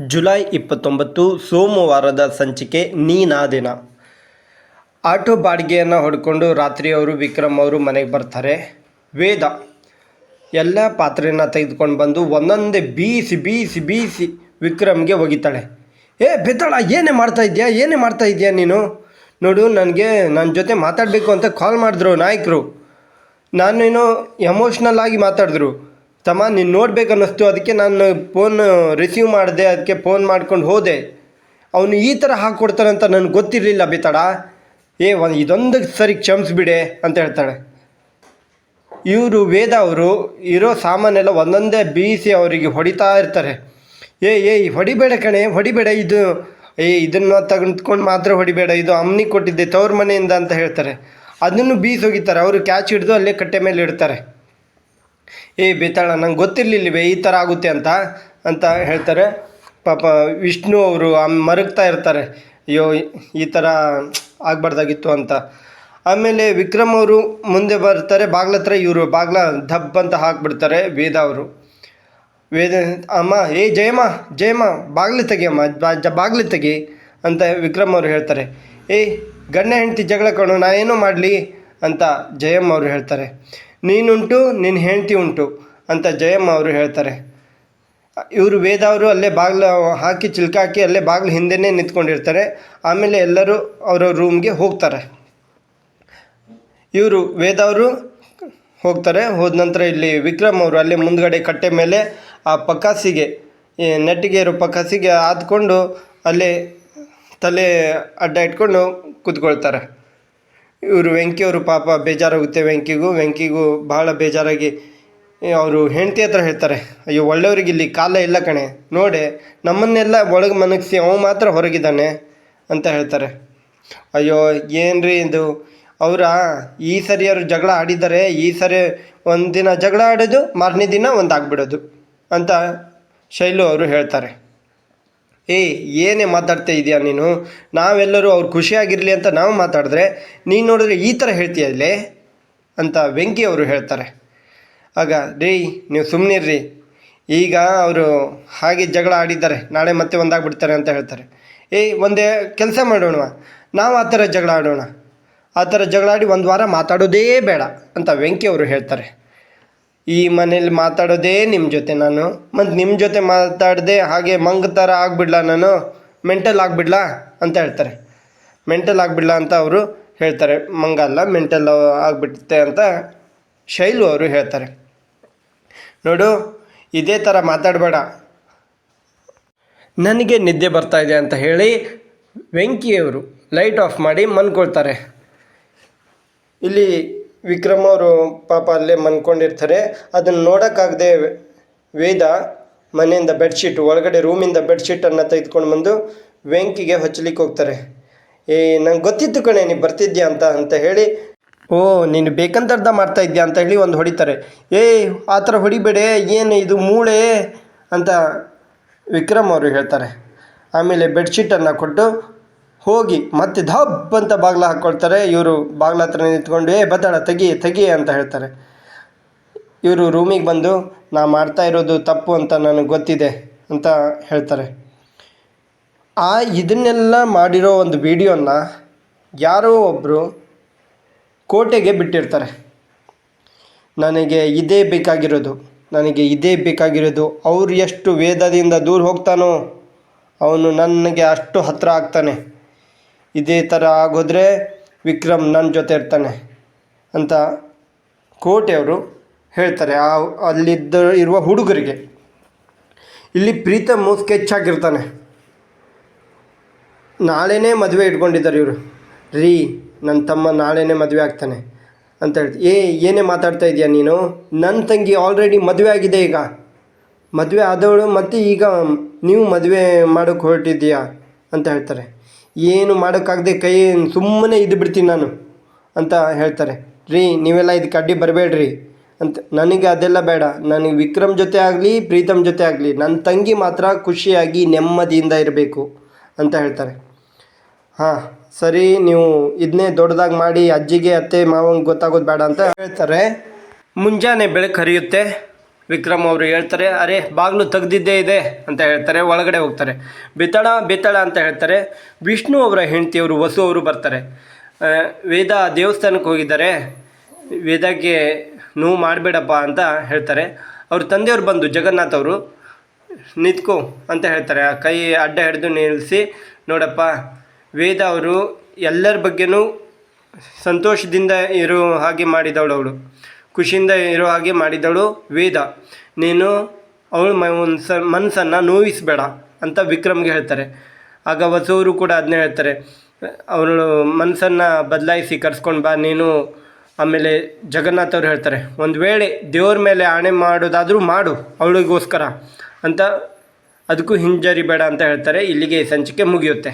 July ಇಪ್ಪತ್ತೊಂಬತ್ತು ಸೋಮವಾರದ ಸಂಚಿಕೆ ನೀನಾದಿನ ಆಟೋ ಬಾಡಿಗೆಯನ್ನು ಹೊಡ್ಕೊಂಡು ರಾತ್ರಿ ಅವರು ವಿಕ್ರಮ್ ಅವರು ಮನೆಗೆ ಬರ್ತಾರೆ. ವೇದ, ಎಲ್ಲ ಪಾತ್ರೆನ ತೆಗೆದುಕೊಂಡು ಬಂದು ಒಂದೊಂದೇ ಬೀಸಿ ಬೀಸಿ ಬೀಸಿ ವಿಕ್ರಮ್ಗೆ ಒಗಿತಾಳೆ. ಏ ಬೆತ್ತಳ ಏನೇ ಮಾಡ್ತಾ ಇದೆಯಾ? ಏನೇ ಮಾಡ್ತಾ ಇದೆಯಾ ನೀನು? ನೋಡು, ನನಗೆ ನನ್ನ ಜೊತೆ ಮಾತಾಡಬೇಕು ಅಂತ ಕಾಲ್ ಮಾಡಿದ್ರು ನಾಯಕರು. ನಾನೇನೋ ಎಮೋಷ್ನಲ್ ಆಗಿ ಮಾತಾಡಿದ್ರು. ತಮ್ಮ ನೀನು ನೋಡ್ಬೇಕು ಅನ್ನಿಸ್ತು ಅದಕ್ಕೆ ನಾನು ಫೋನ್ ರಿಸೀವ್ ಮಾಡಿದೆ, ಅದಕ್ಕೆ ಫೋನ್ ಮಾಡ್ಕೊಂಡು ಹೋದೆ. ಅವನು ಈ ಥರ ಹಾಕ್ಕೊಡ್ತಾನೆ ಅಂತ ನನಗೆ ಗೊತ್ತಿರಲಿಲ್ಲ ಬೇತಾಡ. ಏ, ಒಂದು ಇದೊಂದು ಸರಿ ಕ್ಷಮಿಸ್ಬಿಡೆ ಅಂತ ಹೇಳ್ತಾಳೆ. ಇವರು ವೇದ ಅವರು ಇರೋ ಸಾಮಾನೆಲ್ಲ ಒಂದೊಂದೇ ಬೀಸಿ ಅವರಿಗೆ ಹೊಡಿತಾ ಇರ್ತಾರೆ. ಏ ಏ, ಹೊಡಿಬೇಡ ಕಣೆ, ಹೊಡಿಬೇಡ, ಇದು, ಏ, ಇದನ್ನು ತಗೊಂಡ್ಕೊಂಡು ಮಾತ್ರ ಹೊಡಿಬೇಡ, ಇದು ಅಮ್ಮನಿಗೆ ಕೊಟ್ಟಿದ್ದೆ ತವ್ರ ಮನೆಯಿಂದ ಅಂತ ಹೇಳ್ತಾರೆ. ಅದನ್ನು ಬೀಸಿ ಹೋಗಿತಾರೆ ಅವರು ಕ್ಯಾಚ್ ಹಿಡಿದು ಅಲ್ಲೇ ಕಟ್ಟೆ ಮೇಲೆ ಇಡ್ತಾರೆ. ಏ ಬೇತಾಳ, ನಂಗೆ ಗೊತ್ತಿರಲಿಲ್ಲವೇ ಈ ಥರ ಆಗುತ್ತೆ ಅಂತ ಅಂತ ಹೇಳ್ತಾರೆ. ಪಾಪ ವಿಷ್ಣು ಅವರು ಮರಗ್ತಾ ಇರ್ತಾರೆ. ಅಯ್ಯೋ, ಈ ಥರ ಆಗಬಾರ್ದಾಗಿತ್ತು ಅಂತ. ಆಮೇಲೆ ವಿಕ್ರಮ್ ಅವರು ಮುಂದೆ ಬರ್ತಾರೆ. ಬಾಗ್ಲ ಹತ್ರ ಇವರು, ಬಾಗ್ಲ ಧಬ್ ಅಂತ ಹಾಕ್ಬಿಡ್ತಾರೆ ವೇದ ಅವರು. ವೇದ, ಅಮ್ಮ, ಏ ಜಯಮ್ಮ ಜಯಮ್ಮ, ಬಾಗ್ಲು ತೆಗಿಯಮ್ಮ ಅಮ್ಮ ಬಾಗ್ಲು ತೆಗಿ ಅಂತ ವಿಕ್ರಮ್ ಅವರು ಹೇಳ್ತಾರೆ. ಏಯ್ ಗಂಡ ಹೆಂಡತಿ ಜಗಳ ಕಣು ನಾ ಏನು ಮಾಡಲಿ? ಅಂತ ಜಯಮ್ಮ ಅವರು ಹೇಳ್ತಾರೆ. ನೀನುಂಟು ನಿನ್ನ ಹೆಂಡತಿ ಉಂಟು ಅಂತ ಜಯಮ್ಮ ಅವರು ಹೇಳ್ತಾರೆ. ಇವರು ವೇದ ಅವರು ಅಲ್ಲೇ ಬಾಗಿಲು ಹಾಕಿ ಚಿಲ್ಕಾಕಿ ಅಲ್ಲೇ ಬಾಗಿಲು ಹಿಂದೆನೇ ನಿಂತ್ಕೊಂಡಿರ್ತಾರೆ. ಆಮೇಲೆ ಎಲ್ಲರೂ ಅವರ ರೂಮ್ಗೆ ಹೋಗ್ತಾರೆ. ಇವರು ವೇದ ಅವರು ಹೋಗ್ತಾರೆ. ಹೋದ ನಂತರ ಇಲ್ಲಿ ವಿಕ್ರಮ್ ಅವರು ಅಲ್ಲೇ ಮುಂದ್ಗಡೆ ಕಟ್ಟೆ ಮೇಲೆ ಆ ಪಕಾಸಿಗೆ, ಈ ನೆಟ್ಟಿಗೆ ಇರೋ ಪಕಾಸಿಗೆ ಆದ್ಕೊಂಡು ಅಲ್ಲೇ ತಲೆ ಅಡ್ಡ ಇಟ್ಕೊಂಡು ಕೂತ್ಕೊಳ್ತಾರೆ. ಇವರು ವೆಂಕಿಯವರು ಪಾಪ ಬೇಜಾರಾಗುತ್ತೆ ವೆಂಕಿಗೂ. ವೆಂಕಿಗೂ ಬಹಳ ಬೇಜಾರಾಗಿ ಅವರು ಹೆಂಡತಿ ಹತ್ರ ಹೇಳ್ತಾರೆ, ಅಯ್ಯೋ, ಒಳ್ಳೆಯವ್ರಿಗೆ ಇಲ್ಲಿ ಕಾಲ ಇಲ್ಲ ಕಣೆ. ನೋಡೆ, ನಮ್ಮನ್ನೆಲ್ಲ ಒಳಗೆ ಮನಗಿಸಿ ಅವ ಮಾತ್ರ ಹೊರಗಿದ್ದಾನೆ ಅಂತ ಹೇಳ್ತಾರೆ. ಅಯ್ಯೋ, ಏನ್ರಿ ಇದು? ಅವರ, ಈ ಸರಿ ಅವರು ಜಗಳ ಆಡಿದ್ದಾರೆ ಈ ಸರಿ ಒಂದಿನ ದಿನ ಜಗಳ ಆಡೋದು, ಮಾರನೇ ದಿನ ಒಂದು ಆಗ್ಬಿಡೋದು ಅಂತ ಶೈಲು ಅವರು ಹೇಳ್ತಾರೆ. ಏಯ್ ಏನೇ ಮಾತಾಡ್ತಾ ಇದೆಯಾ ನೀನು? ನಾವೆಲ್ಲರೂ ಅವ್ರು ಖುಷಿಯಾಗಿರಲಿ ಅಂತ ನಾವು ಮಾತಾಡಿದ್ರೆ ನೀನು ನೋಡಿದ್ರೆ ಈ ಥರ ಹೇಳ್ತೀಯ ಇಲ್ಲೇ? ಅಂತ ವೆಂಕಿ ಅವರು ಹೇಳ್ತಾರೆ. ಆಗ, ರೀ, ನೀವು ಸುಮ್ಮನಿರ್ರಿ ಈಗ ಅವರು ಹಾಗೆ ಜಗಳ ಆಡಿದ್ದಾರೆ. ನಾಳೆ ಮತ್ತೆ ಒಂದಾಗ್ಬಿಡ್ತಾರೆ ಅಂತ ಹೇಳ್ತಾರೆ. ಏಯ್ ಒಂದೇ ಕೆಲಸ ಮಾಡೋಣ ನಾವು ಆ ಥರ ಜಗಳ ಆಡೋಣ. ಆ ಥರ ಜಗಳಾಡಿ ಒಂದು ವಾರ ಮಾತಾಡೋದೇ ಬೇಡ, ಅಂತ ವೆಂಕಿ ಅವರು ಹೇಳ್ತಾರೆ. ಈ ಮನೇಲಿ ಮಾತಾಡೋದೇ ನಿಮ್ಮ ಜೊತೆ ನಾನು. ಮತ್ತು ನಿಮ್ಮ ಜೊತೆ ಮಾತಾಡದೆ ಹಾಗೆ ಮಂಗ ಥರ ಆಗ್ಬಿಡ್ಲಾ ನಾನು? ಮೆಂಟಲ್ ಆಗ್ಬಿಡ್ಲಾ? ಅಂತ ಹೇಳ್ತಾರೆ. ಮೆಂಟಲ್ ಆಗ್ಬಿಡ್ಲಾ ಅಂತ ಅವರು ಹೇಳ್ತಾರೆ. ಮಂಗ ಅಲ್ಲ ಮೆಂಟಲ್ ಆಗ್ಬಿಡುತ್ತೆ ಅಂತ ಶೈಲು ಅವರು ಹೇಳ್ತಾರೆ. ನೋಡು, ಇದೇ ಥರ ಮಾತಾಡಬೇಡ. ನನಗೆ ನಿದ್ದೆ ಬರ್ತಾ ಇದೆ ಅಂತ ಹೇಳಿ ವೆಂಕಿಯವರು ಲೈಟ್ ಆಫ್ ಮಾಡಿ ಮನ್ಕೊಳ್ತಾರೆ. ಇಲ್ಲಿ ವಿಕ್ರಮ್ ಅವರು ಪಾಪ ಅಲ್ಲೇ ಮನ್ಕೊಂಡಿರ್ತಾರೆ. ಅದನ್ನು ನೋಡೋಕ್ಕಾಗದೆ ವೇದ ಮನೆಯಿಂದ ಬೆಡ್ಶೀಟ್ ಒಳಗಡೆ ರೂಮಿಂದ ಬೆಡ್ಶೀಟನ್ನು ತೆಗೆದುಕೊಂಡು ಬಂದು ವೆಂಕಿಗೆ ಹಚ್ಚಲಿಕ್ಕೆ ಹೋಗ್ತಾರೆ. ಏ, ನಂಗೆ ಗೊತ್ತಿತ್ತು ಕಣೆ ನೀನು ಬರ್ತಿದ್ಯಾ ಅಂತ ಅಂತ ಹೇಳಿ, ಓ, ನೀನು ಬೇಕಂತ ಅರ್ಧ ಮಾಡ್ತಾ ಇದ್ಯಾ ಅಂತ ಹೇಳಿ ಒಂದು ಹೊಡಿತಾರೆ. ಏಯ್ ಆ ಥರ ಹೊಡಿಬೇಡೆ, ಏನು ಇದು ಮೂಳೆ ಅಂತ ವಿಕ್ರಮ್ ಅವರು ಹೇಳ್ತಾರೆ. ಆಮೇಲೆ ಬೆಡ್ಶೀಟನ್ನು ಕೊಟ್ಟು ಹೋಗಿ ಮತ್ತೆ ಧಬ್ ಅಂತ ಬಾಗ್ಲ ಹಾಕ್ಕೊಳ್ತಾರೆ ಇವರು ಬಾಗ್ಲ ಹತ್ರ ನಿಂತ್ಕೊಂಡು, ಏ ಬದ್ದಾಳ ತೆಗಿ ತೆಗಿ ಅಂತ ಹೇಳ್ತಾರೆ. ಇವರು ರೂಮಿಗೆ ಬಂದು, ನಾ ಮಾಡ್ತಾ ಇರೋದು ತಪ್ಪು ಅಂತ ನನಗೆ ಗೊತ್ತಿದೆ ಅಂತ ಹೇಳ್ತಾರೆ. ಆ ಇದನ್ನೆಲ್ಲ ಮಾಡಿರೋ ಒಂದು ವಿಡಿಯೋನ ಯಾರೋ ಒಬ್ಬರು ಕೋಟೆಗೆ ಬಿಟ್ಟಿರ್ತಾರೆ. ನನಗೆ ಇದೇ ಬೇಕಾಗಿರೋದು. ನನಗೆ ಇದೇ ಬೇಕಾಗಿರೋದು. ಅವ್ರು ಎಷ್ಟು ವೇದದಿಂದ ದೂರ ಹೋಗ್ತಾನೋ, ಅವನು ನನಗೆ ಅಷ್ಟು ಹತ್ತಿರ ಆಗ್ತಾನೆ. ಇದೇ ಥರ ಆಗೋದ್ರೆ ವಿಕ್ರಮ್ ನನ್ನ ಜೊತೆ ಇರ್ತಾನೆ ಅಂತ ಕೋಟೆಯವರು ಹೇಳ್ತಾರೆ. ಆ ಅಲ್ಲಿದ್ದ ಇರುವ ಹುಡುಗರಿಗೆ. ಇಲ್ಲಿ ಪ್ರೀತಮ್ ಸ್ಕೆಚ್ ಆಗಿರ್ತಾನೆ ನಾಳೆನೇ ಮದುವೆ ಇಟ್ಕೊಂಡಿದ್ದಾರೆ ಇವರು. ರೀ ನನ್ನ ತಮ್ಮ ನಾಳೆನೇ ಮದುವೆ ಆಗ್ತಾನೆ ಅಂತ ಹೇಳ್ತಿ. ಏ, ಏನೇ ಮಾತಾಡ್ತಾ ಇದೆಯಾ ನೀನು? ನನ್ನ ತಂಗಿ ಆಲ್ರೆಡಿ ಮದುವೆ ಆಗಿದೆ ಈಗ. ಮದುವೆ ಆದವಳು ಮತ್ತು ಈಗ ನೀವು ಮದುವೆ ಮಾಡೋಕ್ಕೆ ಹೊರಟಿದ್ದೀಯಾ ಅಂತ ಹೇಳ್ತಾರೆ. ಏನು ಮಾಡೋಕ್ಕಾಗದೆ ಕೈ ಸುಮ್ಮನೆ ಇದ್ದು ಬಿಡ್ತೀನಿ ನಾನು ಅಂತ ಹೇಳ್ತಾರೆ. ರೀ, ನೀವೆಲ್ಲ ಇದಕ್ಕೆ ಅಡ್ಡಿ ಬರಬೇಡ್ರಿ ಅಂತ. ನನಗೆ ಅದೆಲ್ಲ ಬೇಡ. ನನಗೆ ವಿಕ್ರಮ್ ಜೊತೆ ಆಗಲಿ, ಪ್ರೀತಮ್ ಜೊತೆ ಆಗಲಿ, ನನ್ನ ತಂಗಿ ಮಾತ್ರ ಖುಷಿಯಾಗಿ ನೆಮ್ಮದಿಯಿಂದ ಇರಬೇಕು ಅಂತ ಹೇಳ್ತಾರೆ. ಹಾಂ, ಸರಿ, ನೀವು ಇದನ್ನೇ ದೊಡ್ಡದಾಗಿ ಮಾಡಿ ಅಜ್ಜಿಗೆ, ಅತ್ತೆ, ಮಾವಂಗೆ ಗೊತ್ತಾಗೋದು ಬೇಡ ಅಂತ ಹೇಳ್ತಾರೆ. ಮುಂಜಾನೆ ಬೆಳಕು ಹರಿಯುತ್ತೆ. ವಿಕ್ರಮ್ ಅವರು ಹೇಳ್ತಾರೆ, ಅರೆ, ಬಾಗಿಲು ತೆಗ್ದಿದ್ದೇ ಇದೆ ಅಂತ ಹೇಳ್ತಾರೆ, ಒಳಗಡೆ ಹೋಗ್ತಾರೆ. ಬೆತ್ತಳ ಬೆತ್ತಳ ಅಂತ ಹೇಳ್ತಾರೆ. ವಿಷ್ಣು ಅವರ ಹೆಂಡತಿಯವರು, ವಸು ಅವರು ಬರ್ತಾರೆ. ವೇದ ದೇವಸ್ಥಾನಕ್ಕೆ ಹೋಗಿದ್ದಾರೆ. ವೇದಕ್ಕೆ ನೋವು ಮಾಡಬೇಡಪ್ಪ ಅಂತ ಹೇಳ್ತಾರೆ. ಅವ್ರ ತಂದೆಯವರು ಬಂದು ಜಗನ್ನಾಥ್ ಅವರು, ನಿಂತ್ಕೋ ಅಂತ ಹೇಳ್ತಾರೆ. ಆ ಕೈ ಅಡ್ಡ ಹಿಡಿದು ನಿಲ್ಲಿಸಿ, ನೋಡಪ್ಪ, ವೇದ ಅವರು ಎಲ್ಲರ ಬಗ್ಗೆನೂ ಸಂತೋಷದಿಂದ ಇರೋ ಹಾಗೆ ಮಾಡಿದವಳು ಅವಳು. ಖುಷಿಯಿಂದ ಇರೋ ಹಾಗೆ ಮಾಡಿದಳು ವೇದ. ನೀನು ಅವಳು ಮನ್ಸ ಮನಸ್ಸನ್ನು ನೋವಿಸಬೇಡ ಅಂತ ವಿಕ್ರಮ್ಗೆ ಹೇಳ್ತಾರೆ. ಆಗ ವಸೂರು ಕೂಡ ಅದನ್ನೇ ಹೇಳ್ತಾರೆ. ಅವಳು ಮನಸ್ಸನ್ನು ಬದಲಾಯಿಸಿ ಕರ್ಸ್ಕೊಂಡು ಬಾ, ನೀನು ಆಮೇಲೆ ಜಗನ್ನಾಥ್ ಅವ್ರು ಹೇಳ್ತಾರೆ, ಒಂದು ವೇಳೆ ದೇವ್ರ ಮೇಲೆ ಆಣೆ ಮಾಡೋದಾದರೂ ಮಾಡು, ಅವಳಿಗೋಸ್ಕರ. ಅಂತ ಅದಕ್ಕೂ ಹಿಂಜರಿಬೇಡ ಅಂತ ಹೇಳ್ತಾರೆ. ಇಲ್ಲಿಗೆ ಸಂಚಿಕೆ ಮುಗಿಯುತ್ತೆ.